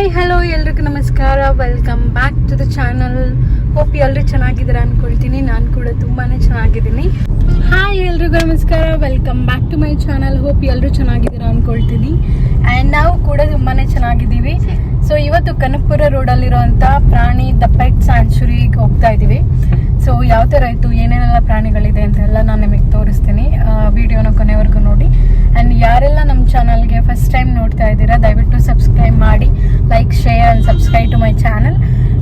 Hi hello ಎಲ್ರಿಗೂ ನಮಸ್ಕಾರ. Welcome back to the channel hope ಎಲ್ಲರೂ ಚೆನ್ನಾಗಿದ್ದೀರಾ ಅನ್ಕೊಳ್ತೀನಿ. ನಾನು ಕೂಡ ತುಂಬಾ ಚೆನ್ನಾಗಿದ್ದೀನಿ. ಹಾಯ್ ಎಲ್ರಿಗೂ ನಮಸ್ಕಾರ. Welcome back to my channel hope ಎಲ್ಲರೂ ಚೆನ್ನಾಗಿದ್ದೀರಾ ಅನ್ಕೊಳ್ತೀನಿ. ಆ್ಯಂಡ್ ನಾವು ಕೂಡ ತುಂಬಾ ಚೆನ್ನಾಗಿದ್ದೀವಿ. ಸೊ ಇವತ್ತು ಕನಕಪುರ ರೋಡಲ್ಲಿರುವಂಥ ಪ್ರಾಣಿ ದ ಪೆಟ್ ಸ್ಯಾಂಚುರಿಗೆ ಹೋಗ್ತಾ ಇದ್ದೀವಿ. ಸೊ ಯಾವ ಥರ ಇತ್ತು ಏನೇನೆಲ್ಲ ಪ್ರಾಣಿಗಳಿದೆ ಅಂತೆಲ್ಲ ನಾನು ನಿಮಗೆ ತೋರಿಸ್ತೀನಿ. ವಿಡಿಯೋನ ಕೊನೆವರೆಗೂ ನೋಡಿ. ಆ್ಯಂಡ್ ಯಾರೆಲ್ಲ ನಮ್ಮ ಚಾನಲ್ಗೆ ಫಸ್ಟ್ ಟೈಮ್ ನೋಡ್ತಾ ಇದ್ದೀರಾ, ದಯವಿಟ್ಟು ಸಬ್ಸ್ಕ್ರೈಬ್ ಮಾಡಿ like share and subscribe to my channel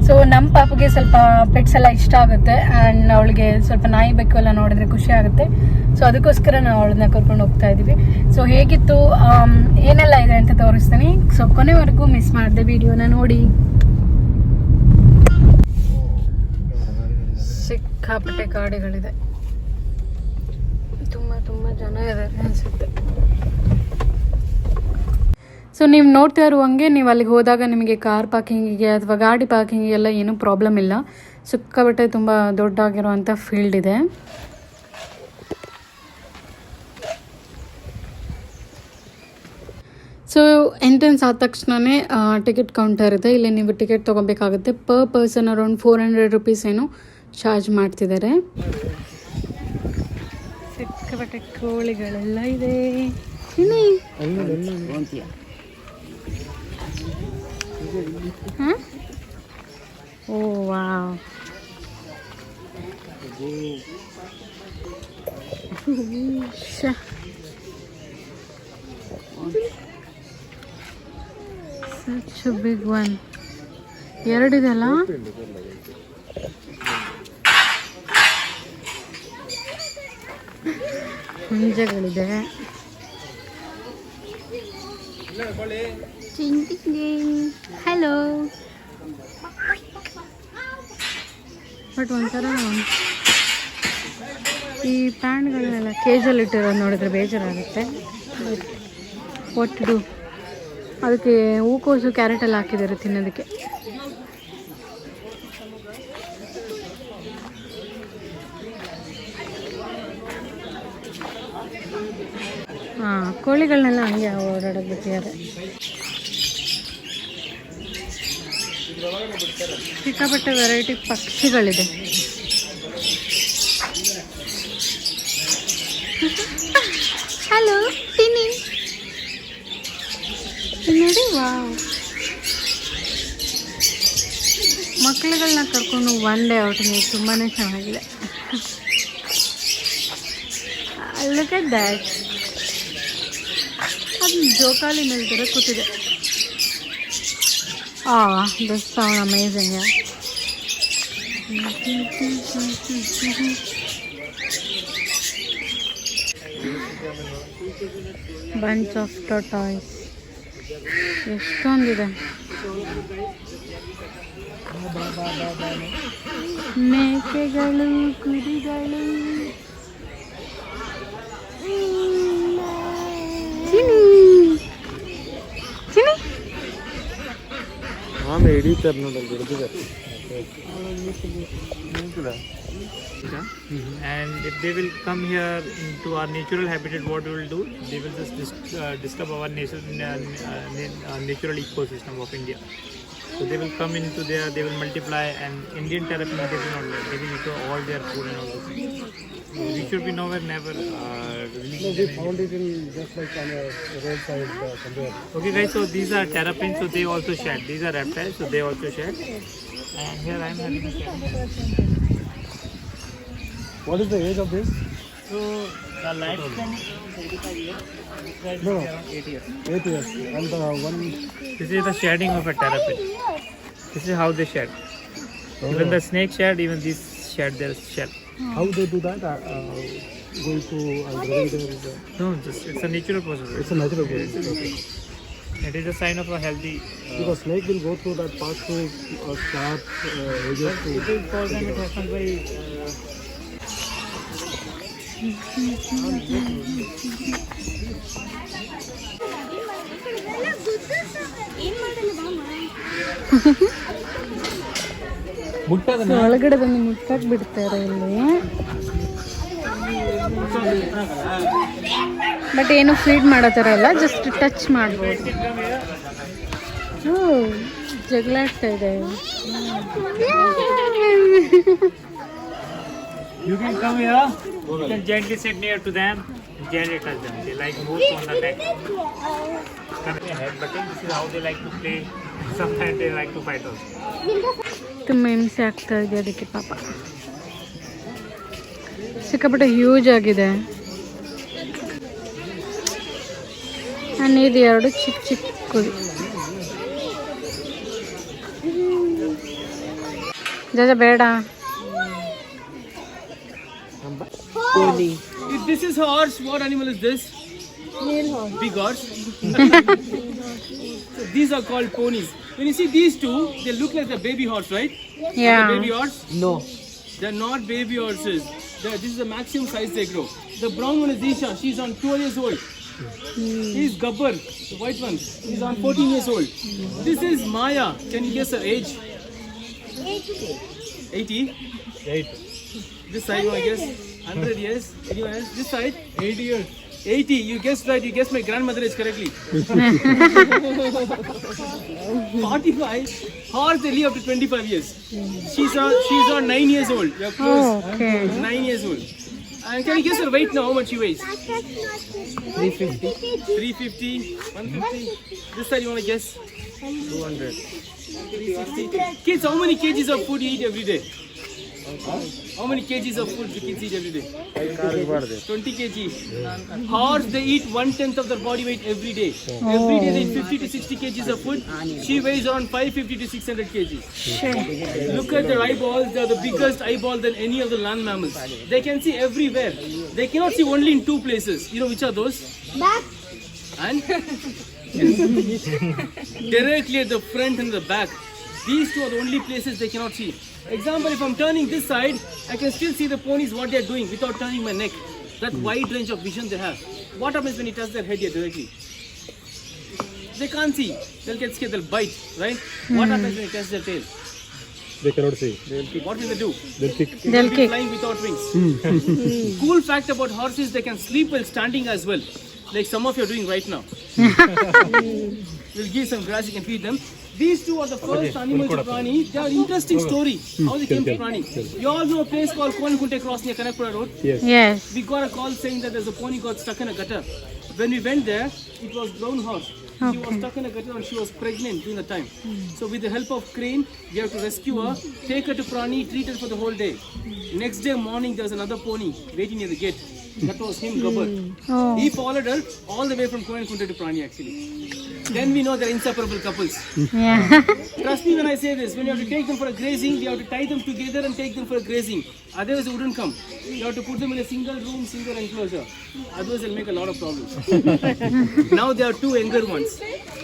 so ನಮ್ಮ ಪಾಪಗೆ ಸ್ವಲ್ಪ ಪೆಟ್ಸ್ ಎಲ್ಲ ಇಷ್ಟ ಆಗುತ್ತೆ. ಆ್ಯಂಡ್ ಅವಳಿಗೆ ಸ್ವಲ್ಪ ನಾಯಿ ಬೆಕ್ಕು ಎಲ್ಲ ನೋಡಿದ್ರೆ ಖುಷಿ ಆಗುತ್ತೆ. ಸೊ ಅದಕ್ಕೋಸ್ಕರ ನಾವು ಅವಳನ್ನ ಕರ್ಕೊಂಡು ಹೋಗ್ತಾ ಇದ್ದೀವಿ. ಸೊ ಹೇಗಿತ್ತು ಏನೆಲ್ಲ ಇದೆ ಅಂತ ತೋರಿಸ್ತೀನಿ. ಸೊ ಕೊನೆವರೆಗೂ ಮಿಸ್ ಮಾಡಿದೆ ವಿಡಿಯೋನ ನೋಡಿ. ಸಿಕ್ಕಾಪಟ್ಟೆ ಗಾಡಿಗಳಿದೆ ತುಂಬ ತುಂಬ ಜನ ಇದ್ದಾರೆ ಅನಿಸುತ್ತೆ. ಸೊ ನೀವು ನೋಡ್ತಾ ಇರುವ ಇರುವಂಗೆ ನೀವು ಅಲ್ಲಿಗೆ ಹೋದಾಗ ನಿಮಗೆ ಕಾರ್ ಪಾರ್ಕಿಂಗಿಗೆ ಅಥವಾ ಗಾಡಿ ಪಾರ್ಕಿಂಗಿಗೆಲ್ಲ ಏನೂ ಪ್ರಾಬ್ಲಮ್ ಇಲ್ಲ. ಸಿಕ್ಕಾಪಟ್ಟೆ ತುಂಬ ದೊಡ್ಡಾಗಿರುವಂಥ ಫೀಲ್ಡ್ ಇದೆ. ಸೊ ಎಂಟ್ರೆನ್ಸ್ ಆದ ತಕ್ಷಣವೇ ಟಿಕೆಟ್ ಕೌಂಟರ್ ಇದೆ. ಇಲ್ಲಿ ನೀವು ticket ತೊಗೋಬೇಕಾಗುತ್ತೆ. Per person around four hundred rupees ಏನು ಚಾರ್ಜ್ ಮಾಡ್ತಿದ್ದಾರೆ. ಸಿಕ್ಕಾಪಟ್ಟೆ ಕೋಳಿಗಳೆಲ್ಲ ಇದೆ. Oh wow. ಶ ಸಚ್ ಬಿಗ್ ಒನ್ ಎರಡಿದೆಲ್ಲ ಹುಂಜಗಳಿದೆ. ಹಲೋ ಬಟ್ ಒಂಥರ ಈ ಪ್ಯಾಂಟ್ಗಳನ್ನೆಲ್ಲ ಕೇಜಲ್ಲಿ ಇಟ್ಟಿರೋದು ನೋಡಿದ್ರೆ ಬೇಜಾರಾಗುತ್ತೆ. ಒಟ್ಟು ಅದಕ್ಕೆ ಹೂಕೋಸು ಕ್ಯಾರೆಟೆಲ್ಲ ಹಾಕಿದ್ದಾರೆ ತಿನ್ನೋದಕ್ಕೆ. ಹಾಂ ಕೋಳಿಗಳನ್ನೆಲ್ಲ ಹಂಗೆ ಓಡಾಡೋಕೆ ಬಿಟ್ಟಿದ್ದಾರೆ ಸಿಕ್ಕಾಪಟ್ಟೆ ವೆರೈಟಿ ಪಕ್ಷಿಗಳಿದೆ. ಹಲೋ ತಿನ್ನಿ ನೋಡಿ ವಾವ್. ಮಕ್ಕಳುಗಳನ್ನ ಕರ್ಕೊಂಡು ಒನ್ ಡೇ ಔಟಿಂಗ್ ತುಂಬಾ ಚೆನ್ನಾಗಿದೆ. ಲುಕ್ ಅಟ್ ದ್ಯಾಟ್ ಅದು ಜೋಕಾಲಿ ಮೇಲೆ ಕೂತಿದೆ ಆ this sound amazing bunch of tortoise ಎಷ್ಟೊಂದಿದೆ. ಮೇಕೆಗಳು ಕುರಿಗಳು. sini sini ആ മേടി തരണുണ്ടല്ലോ എടുത്ത് തരണം and if they will come here into our natural habitat what we will do they will just disturb our natural uh, natural ecosystem of india so they will come into there they will multiply and indian terrapin they will not giving to all their food and all those things we should be nowhere never uh, releasing them in- found it in just like on a roadside uh, somewhere. okay guys so these are terrapins so they also shed these are reptiles so they also shed and here i am having a shed. What is the age of this? so the lifespan is 35 years this guy is No. around 8 years Eight years. And the one. This is the shedding of a terrapin. This is how they shed. Even the snake shed, even this shed their shell. How they do that? Uh, uh, going to uh, growing there is a, No, just, it's a natural process. it's a natural process. Okay. It is a sign of a healthy. Uh, Because snake will go through that path to uh, sharp uh, edges to. it is for them it happens by. Uh, ಮುಟ್ಟದ ಒಳಗಡೆ ಬಂದು ಮುಟ್ಟಕ್ ಬಿಡ್ತಾರೆ ಇಲ್ಲಿ but ಏನು feed ಮಾಡೋ ಥರ ಇಲ್ಲ just touch ಮಾಡ್ಬೋದು ಜಗಳ ಆಡ್ತಾ ಇದೆ You can come here. You can gently sit near to them. Gently touch them. They like move on the neck. Come in head button. This is how they like to play. Sometimes they like to fight also. ತುಂಬ ಹಿಂಸೆ ಆಗ್ತಾ ಇದೆ ಅದಕ್ಕೆ ಪಾಪ. ಸಿಕ್ಕಾಪಟ್ಟೆ huge ಆಗಿದೆ. ನಾನು ಇದು ಎರಡು ಚಿಕ್ಕ ಚಿಕ್ಕದು ಜಜ ಬೇಡ. If this is horse, what animal is this? Big horse. so these are called ponies. When you see these two, they look like the baby horse, right? Yeah. The baby horse? No. They're not baby horses. They're, this is the maximum size they grow. The brown one is Isha. She's on 12 years old. Hmm. He's Gabbar, the white one. He's on 14 years old. This is Maya. Can you guess her age? 80. 80. This side, I guess? 100 years. Anyone else? This side? 80 years. 80. You guessed right. You guessed my grandmother is correctly. 45. Horse they live up to 25 years. She's on she's on 9 years old. You're close. Okay 9 years old. And can you guess her weight now? How much she weighs? 350. 350. 150. This side you want to guess? 200. 360. Kids, how many kgs of food you eat every day? How many kgs of food the kids eat every day? 20 kg. Horse, they eat one tenth of their body weight every day. Every day they eat 50 to 60 kgs of food. She weighs around 550 to 600 kg. Look at their eyeballs. They are the biggest eyeball than any of the land mammals. They can see everywhere. They cannot see only in two places. You know which are those? Back. And directly at the front and the back. These two are the only places they cannot see. Example, if I'm turning this side, I can still see the ponies what they're doing without turning my neck. That hmm. wide range of vision they have. What happens when you touch their head here directly? They can't see. They'll get scared. They'll bite, right? What happens when you touch their tail? They cannot see. What will they do? They'll kick. They'll They'll be kick. flying without wings. Hmm. Hmm. cool fact about horses, they can sleep while standing as well. Like some of you are doing right now. we'll give some grass, you can feed them. These two are the first animals to Prani. They are interesting story how they came to Prani. You all know a place called Konikulte Cross near Kanakpura Road? Yes. yes. We got a call saying that there's a pony got stuck in a gutter. When we went there, it was brown horse. Okay. She was stuck in a gutter and she was pregnant during the time. Mm. So with the help of crane, we have to rescue her, take her to Prani, treat her for the whole day. Next day morning, there was another pony waiting near the gate. That was him, Robert. Hmm. Oh. He followed her all the way from Koyankunta to Prani actually then we know they're inseparable couples. Yeah. Trust me when I say this. When you have to take them for a grazing, you have to tie them together and take them for a grazing. Otherwise, they wouldn't come. You have to put them in a single room, single enclosure. Otherwise, they'll make a lot of problems. now there are two younger ones.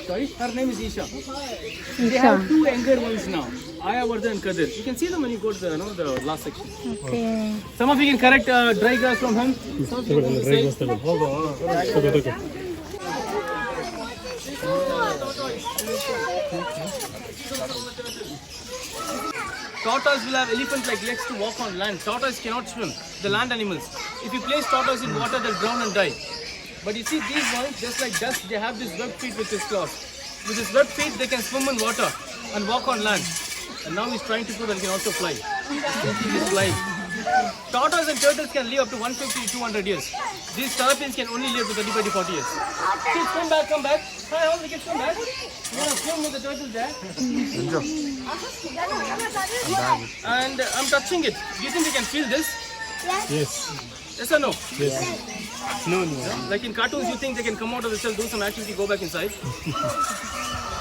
Sorry, her name is Isha. Isha. They have two younger ones now. Aya, Vardha and Kadir. You can see them when you go to the, you know, the last section. Okay. Some of you can correct uh, dry grass from him. Some of you can say. Tortoise will have elephant-like legs to walk on land. Tortoise cannot swim. The land animals. If you place tortoise in water, they'll drown and die. But you see these ones, just like ducks, they have this webbed feet with this claws. With this webbed feet, they can swim in water and walk on land. And now he's trying to prove that he can also fly. He's flying. Tortoise and turtles can live up to 150 to 200 years. These terrapins can only live to 35 to 40 years. Kids, come back, come back. Hi, all the kids, come back. You want to swim with the turtles there? And uh, I'm touching it. Do you think they can feel this? Yes. Yes or no? Yes. No, no. Like in cartoons, you think they can come out of the shell, do some activity, go back inside.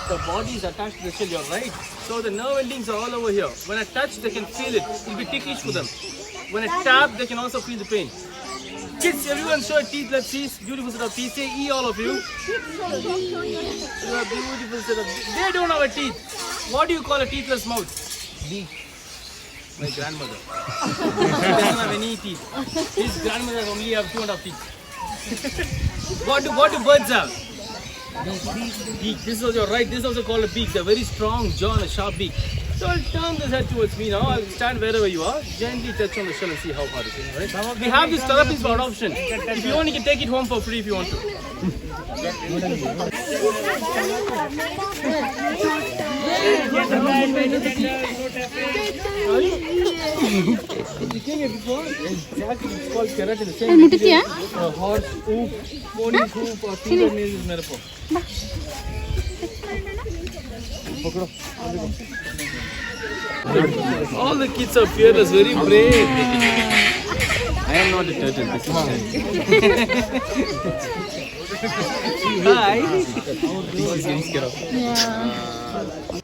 the body is attached to the shell, you're right. So the nerve endings are all over here. When I touch, they can feel it. It'll be ticklish for them. When it's tap, they can also feel the pain. Kids, everyone show your teeth. Let's see. Beautiful set of teeth. Say E, all of you. Beautiful set of They don't have a teeth. What do you call a teethless mouth? B. My grandmother. she doesn't have any teeth. His grandmother only have two and a half teeth. what do what do birds have? Beak. This is also right. This is also called a beak. They're very strong jaw and a sharp beak. So I'll turn this head towards me now. I'll stand wherever you are. Gently touch on the shell and see how hard it is. Right? We have this terrapins for adoption. If you want, you can take it home for free if you want to. It's called keratin. The ಅಲ್ಲಿ same ಮುಟ್ಟಿದ್ಯಾ uh, horse hoof, pony's hoof, or fingernail is metaphor. all the kids are fearless, very brave. I am not a turtle. This is Hi. He's getting scared of.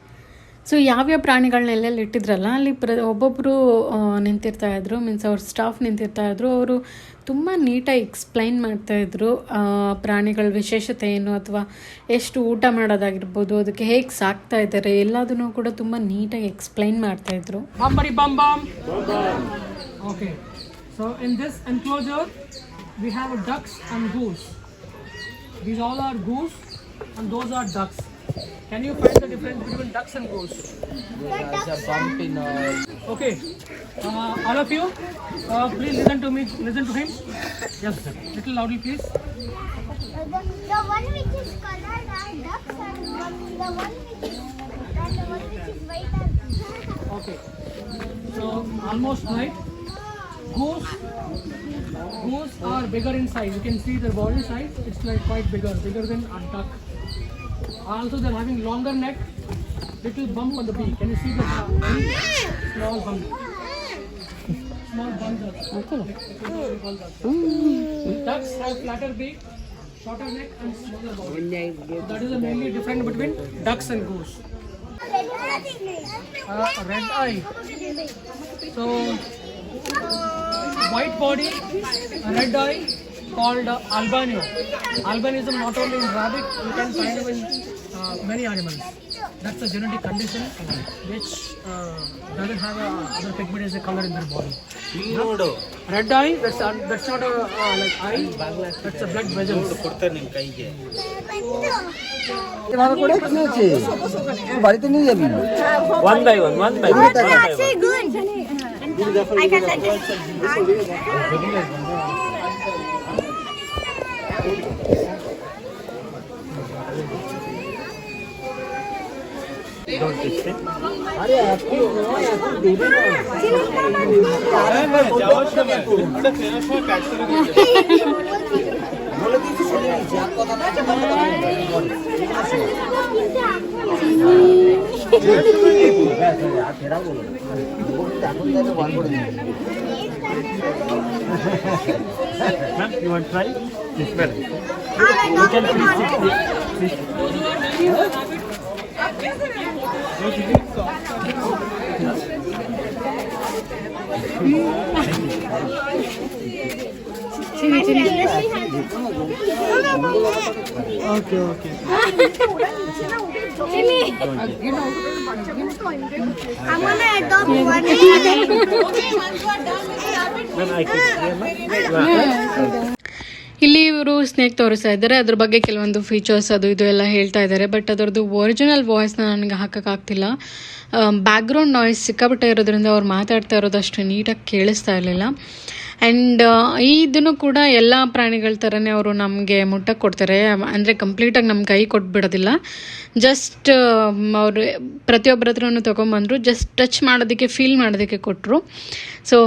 So ಯಾವ್ಯಾವ ಪ್ರಾಣಿಗಳನ್ನ ಎಲ್ಲೆಲ್ಲಿ ಇಟ್ಟಿದ್ರಲ್ಲ ಅಲ್ಲಿ ಪ್ರ ಒಬ್ಬೊಬ್ಬರು ನಿಂತಿರ್ತಾಯಿದ್ರು means ಅವ್ರ staff ನಿಂತಿರ್ತಾ ಇದ್ರು ಅವರು ತುಂಬ ನೀಟಾಗಿ ಎಕ್ಸ್ಪ್ಲೈನ್ ಮಾಡ್ತಾಯಿದ್ರು ಪ್ರಾಣಿಗಳ ವಿಶೇಷತೆ ಏನು ಅಥವಾ ಎಷ್ಟು ಊಟ ಮಾಡೋದಾಗಿರ್ಬೋದು ಅದಕ್ಕೆ ಹೇಗೆ ಸಾಕ್ತಾ ಇದ್ದಾರೆ ಎಲ್ಲದನ್ನು ಕೂಡ ತುಂಬ ನೀಟಾಗಿ ಎಕ್ಸ್ಪ್ಲೈನ್ ಮಾಡ್ತಾಯಿದ್ರು okay so in this enclosure we have ducks and goose these all are goose and those are ducks Can you find the difference between ducks and goose? Okay. Uh, all of you, uh, please listen to me. Listen to him. Yes, sir. Little loudly, please. The, the one which is colored are ducks and one, the one which is and the one which is white are Okay. So almost right. Goose. Goose are bigger in size. You can see their body size. It's like quite bigger, bigger than a duck. Also, they're having longer neck, little bump on the beak. Can you see the small bump? Small bump. Ducks have flatter beak, shorter neck, and smaller body. That is the mainly difference between ducks and goose. Uh, red eye. So, white body, red eye, called uh, albino. Albinism not only in rabbit, you can find it in many animals. That's a genetic condition which doesn't have a, other pigment as a color in their body. ನೋಡು red eye that's that's not like eye that's blood vessel ಕೊಡ್ತಾರೆ ನಿಮ್ಮ ಕೈಗೆ তোমার করে কি হয়েছে বাড়িতে নিয়ে যাবি one by one one by one ঝড় দিচ্ছে Ma'am, you want to try? Yes, madam. You can please sit. Please. Okay okay I can hear my... ಇಲ್ಲಿ ಇವರು ಸ್ನೇಕ್ ತೋರಿಸ್ತಾ ಇದ್ದಾರೆ. ಅದ್ರ ಬಗ್ಗೆ ಕೆಲವೊಂದು ಫೀಚರ್ಸ್ ಅದು ಇದು ಎಲ್ಲ ಹೇಳ್ತಾ ಇದ್ದಾರೆ. ಬಟ್ ಅದರದ್ದು ಒರಿಜಿನಲ್ ವಾಯ್ಸ್ನ ನನಗೆ ಹಾಕೋಕ್ಕಾಗ್ತಿಲ್ಲ. ಬ್ಯಾಕ್ಗ್ರೌಂಡ್ ನಾಯ್ಸ್ ಸಿಕ್ಕಾಪಟ್ಟೆ ಇರೋದ್ರಿಂದ ಅವ್ರು ಮಾತಾಡ್ತಾ ಇರೋದು ಅಷ್ಟು ನೀಟಾಗಿ ಕೇಳಿಸ್ತಾ ಇರಲಿಲ್ಲ. ಆ್ಯಂಡ್ ಇದನ್ನು ಕೂಡ ಎಲ್ಲ ಪ್ರಾಣಿಗಳ ಥರನೇ ಅವರು ನಮಗೆ ಮುಟ್ಟಕ್ಕೆ ಕೊಡ್ತಾರೆ. ಅಂದರೆ ಕಂಪ್ಲೀಟಾಗಿ ನಮ್ಮ ಕೈ ಕೊಟ್ಬಿಡೋದಿಲ್ಲ. ಜಸ್ಟ್ ಅವರು ಪ್ರತಿಯೊಬ್ಬರ ಹತ್ರನೂ ತೊಗೊಂಬಂದರು. ಜಸ್ಟ್ ಟಚ್ ಮಾಡೋದಕ್ಕೆ ಫೀಲ್ ಮಾಡೋದಕ್ಕೆ ಕೊಟ್ಟರು ಸೊ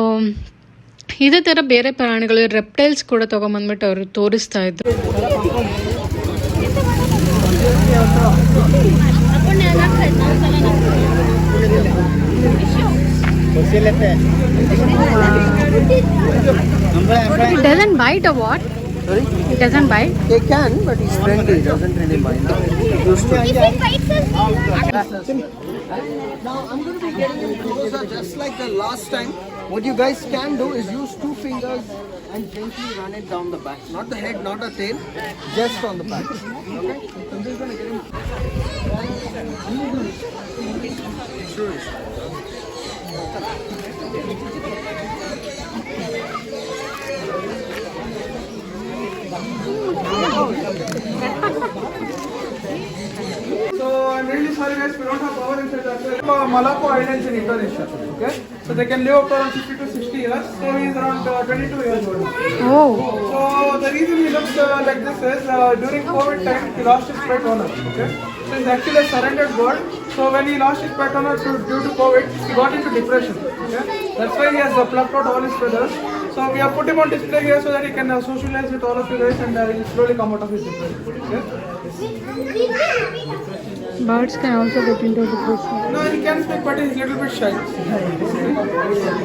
ಇದೇ ಥರ ಬೇರೆ ಪ್ರಾಣಿಗಳು ರೆಪ್ಟೈಲ್ಸ್ ಕೂಡ ತೊಗೊಂಬಂದ್ಬಿಟ್ಟು ಅವರು ತೋರಿಸ್ತಾ ಇದ್ರು It doesn't bite or what? Sorry? It doesn't bite. They can, but he's friendly, doesn't really mind. Used to it. Now I'm going to be getting him closer just like the last time. What you guys can do is use two fingers and gently run it down the back. Not the head, not the tail, just on the back. Okay? I'm just going to get him. Sure. So I'm really sorry guys, we don't have power inside the aquarium. Uh, Malacca Islands in Indonesia. Okay, so they can live up to around 50 to 60 years. So he is around uh, 22 years old. Oh, So the reason he looks uh, like this is uh, during COVID time he lost his pet owner. Okay, so he's actually a surrendered bird. So when he lost his pet owner to, due to COVID, he got into depression. Okay, that's why he has uh, plucked out all his feathers. So we have put him on display here so that he can uh, socialize with all of you guys and uh, he'll slowly come out of his depression. Okay. Birds can also get into depression. No, he can speak, but he's a little bit shy.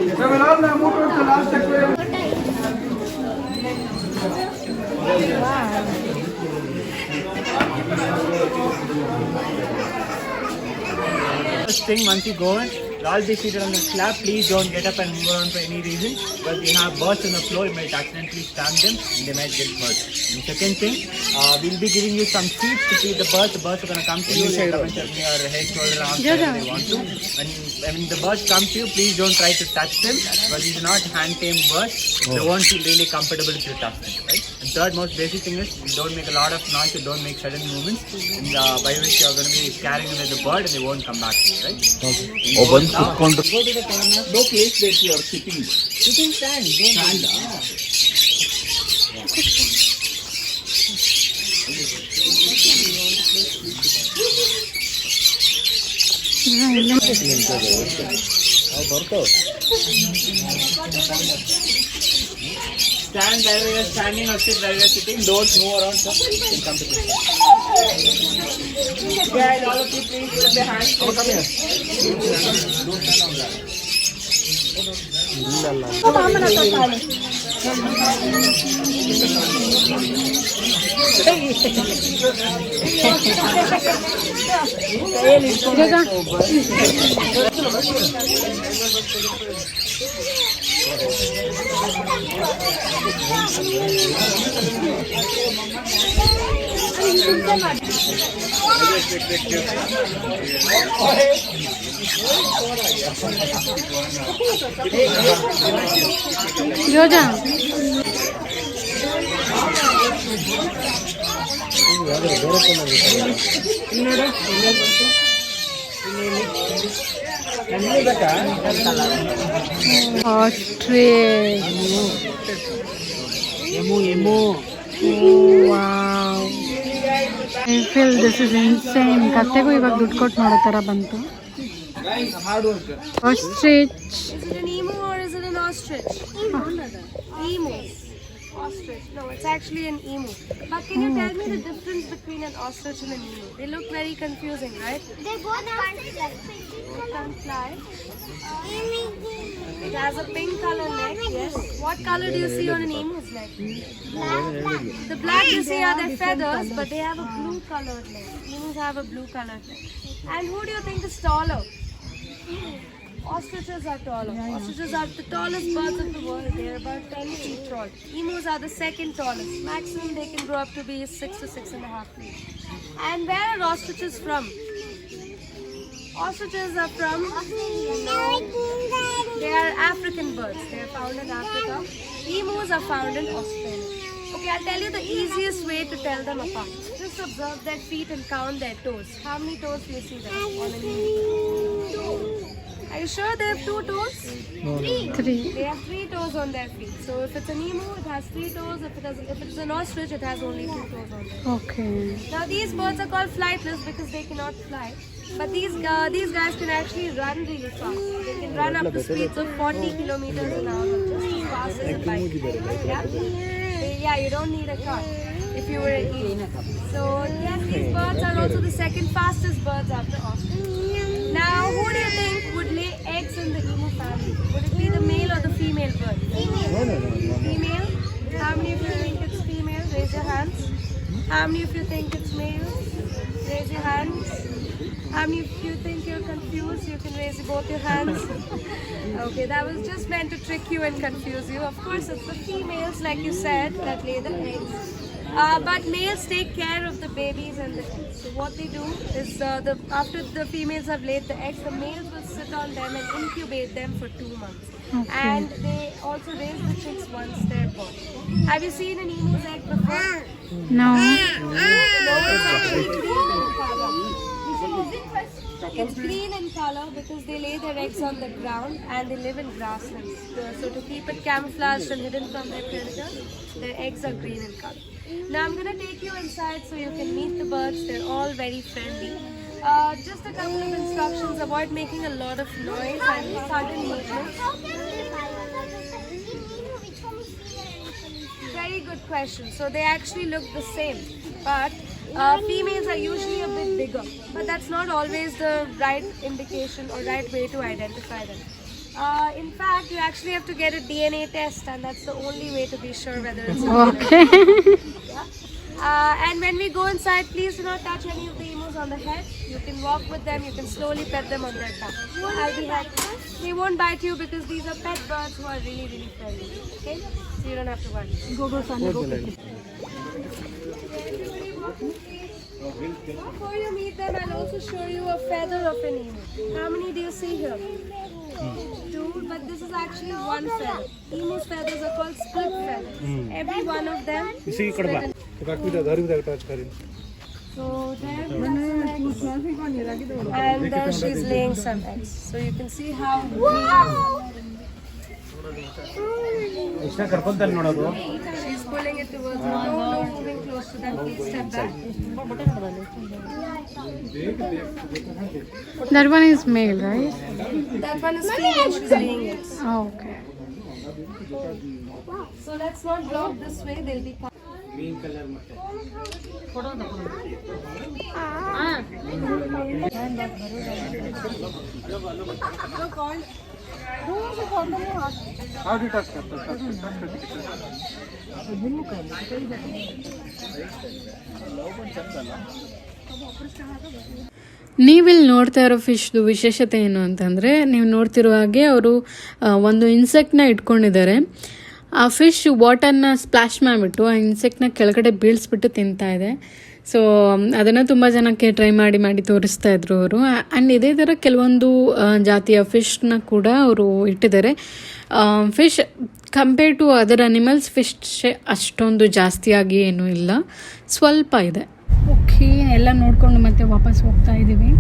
We will all now move towards the last aquarium. First thing, once you go in, all be seated on the slab. Please don't get up and move around for any reason. Because we have birds on the floor, you might accidentally stamp them and they might get hurt. And second thing, uh, we'll be giving you some seeds to feed the birds. The birds are going to come to you. They come and turn your head, shoulder, arms, wherever they want to. When, when the birds come to you, please don't try to touch them. Because these are not hand-tamed birds. They won't feel really comfortable if you touch them, right? And third most basic thing is you don't make a lot of noise, you don't make sudden movements, and uh, by which you're going to be carrying away the bird and they won't come back to you, right? Okay. Oh, Go to the corner. No place that you are sitting. Sitting stand. Don't Stand. Stand wherever you're standing or sit wherever you're sitting. Don't move around, sir. You come to this. Guys, all of you please put your hands. Come here. 你回家。ostrich. Oh, wow. I feel this is insane. ಕತ್ತೆಗೂ ಇವಾಗ ದುಡ್ಡು ಕೊಟ್ಟು ಮಾಡೋ ಥರ ಬಂತು ostrich ostrich? No, it's actually an emu. But can you tell me the difference between an ostrich and an emu? They look very confusing, right? They both can't Can't fly. It has a pink color neck, yes. What color do you see on an emu's neck? Black. The black you see are their feathers, but they have a blue colored neck. Emus have a blue colored neck. And who do you think is taller? Ostriches are taller. Ostriches are the tallest birds of the world. They are about 10 feet tall. Emus are the second tallest. Maximum they can grow up to be 6 to 6 and a half feet. And where are ostriches from? Ostriches are from, they are African birds. They are found in Africa. Emus are found in Australia. Okay, I'll tell you the easiest way to tell them apart. Just observe their feet and count their toes. How many toes do you see there on an emu? Are you sure they have two toes? Three. Three. They have three toes on their feet. So if it's an emu, it has three toes. If it has, if it's an ostrich, it has only two toes on their Okay. Now these birds are called flightless because they cannot fly. But these uh, these guys can actually run really fast. They can run up to speeds of 40 kilometers an hour, just as fast as a bike. Yeah, yeah, you don't need a car if you were a emu. So yes, these birds are also the second fastest birds after ostrich. Now, who do you think would in the emu family? Would it be the male or the female bird? Female. How many of you think it's female? Raise your hands. How many of you think it's male? Raise your hands. How many of you think you're confused? You can raise both your hands. Okay, that was just meant to trick you and confuse you. Of course, it's the females, like you said, that lay the eggs. Uh, but males take care of the babies and the eggs. So what they do is, uh, the after the females have laid the eggs, the males sit on them and incubate them for two months. And they also raise the chicks once they're born. Have you seen an emu's egg before? No. No, it's actually two, Father. It's green in color because they lay their eggs on the ground and they live in grasslands. So, to keep it camouflaged and hidden from their predator, their eggs are green in color. Now I'm gonna take you inside so you can meet the birds. They're all very friendly. Uh, just a couple of instructions: avoid making a lot of noise and sudden movements. How can we find out which one is female and which one is male? Very good question. So they actually look the same, but uh, females are usually a bit bigger. But that's not always the right indication or right way to identify them. Uh, in fact, you actually have to get a DNA test, and that's the only way to be sure whether it's or yeah. Uh, and when we go inside, please do not touch any of the on the head. You can walk with them, you can slowly pet them on their back. I'll be happy. They won't bite you because these are pet birds who are really, really friendly. Okay? So you don't have to worry. Go, go, Sana. Go, go. Before you meet them, I'll also show you a feather of an emu. How many do you see here? Two, but this is actually one feather. Emu's feathers are called split feathers. Every one of them. split in- So there, and there she's laying some eggs. So you can see how. wow. She's pulling it towards. No, no moving close to them. Please step back. That one is male, right? That one is female. She's laying eggs. Oh, okay. So let's not block this way. They'll be. ನೀವಿಲ್ಲಿ ನೋಡ್ತಾ ಇರೋ ಫಿಶ್ದು ವಿಶೇಷತೆ ಏನು ಅಂತಂದರೆ ನೀವು ನೋಡ್ತಿರೋ ಹಾಗೆ ಅವರು ಒಂದು ಇನ್ಸೆಕ್ಟ್ನ ಇಟ್ಕೊಂಡಿದ್ದಾರೆ. ಆ ಫಿಶ್ ವಾಟರ್ನ ಸ್ಪ್ಲಾಶ್ ಮಾಡಿಬಿಟ್ಟು ಆ ಇನ್ಸೆಕ್ಟ್ನ ಕೆಳಗಡೆ ಬೀಳಿಸ್ಬಿಟ್ಟು ತಿಂತಾ ಇದೆ. ಸೊ ಅದನ್ನು ತುಂಬ ಜನಕ್ಕೆ ಟ್ರೈ ಮಾಡಿ ಮಾಡಿ ತೋರಿಸ್ತಾ ಇದ್ರು ಅವರು. ಆ್ಯಂಡ್ ಇದೇ ಥರ ಕೆಲವೊಂದು ಜಾತಿಯ ಫಿಶ್ನ ಕೂಡ ಅವರು ಇಟ್ಟಿದ್ದಾರೆ. Fish compare to other animals fish ಅಷ್ಟೊಂದು ಜಾಸ್ತಿಯಾಗಿ ಏನೂ ಇಲ್ಲ. ಸ್ವಲ್ಪ ಇದೆ. ಓಕೆ ಎಲ್ಲ ನೋಡಿಕೊಂಡು ಮತ್ತೆ ವಾಪಸ್ ಹೋಗ್ತಾ ಇದ್ದೀವಿ.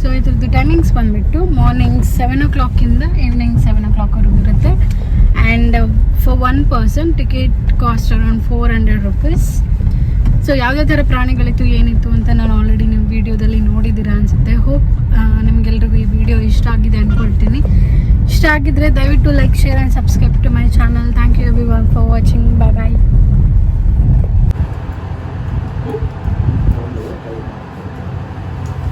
ಸೊ ಇದ್ರದ್ದು ಟೈಮಿಂಗ್ಸ್ ಬಂದುಬಿಟ್ಟು ಮಾರ್ನಿಂಗ್ ಸೆವೆನ್ ಓ ಕ್ಲಾಕಿಂದ ಈವ್ನಿಂಗ್ ಸೆವೆನ್ ಓ ಕ್ಲಾಕ್ವರೆಗೂ ಇರುತ್ತೆ. And for one person ticket cost around four hundred rupees so ಯಾವುದೇ ಥರ ಪ್ರಾಣಿಗಳಿತ್ತು, ಏನಿತ್ತು ಅಂತ ನಾನು ಆಲ್ರೆಡಿ ನಿಮ್ಮ ವಿಡಿಯೋದಲ್ಲಿ ನೋಡಿದ್ದೀರಾ ಅನಿಸುತ್ತೆ. ಹೋಪ್ ನಿಮಗೆಲ್ರಿಗೂ ಈ ವಿಡಿಯೋ ಇಷ್ಟ ಆಗಿದೆ ಅಂದ್ಕೊಳ್ತೀನಿ ಇಷ್ಟ ಆಗಿದ್ದರೆ ದಯವಿಟ್ಟು like share and subscribe to my channel thank you everyone for watching bye bye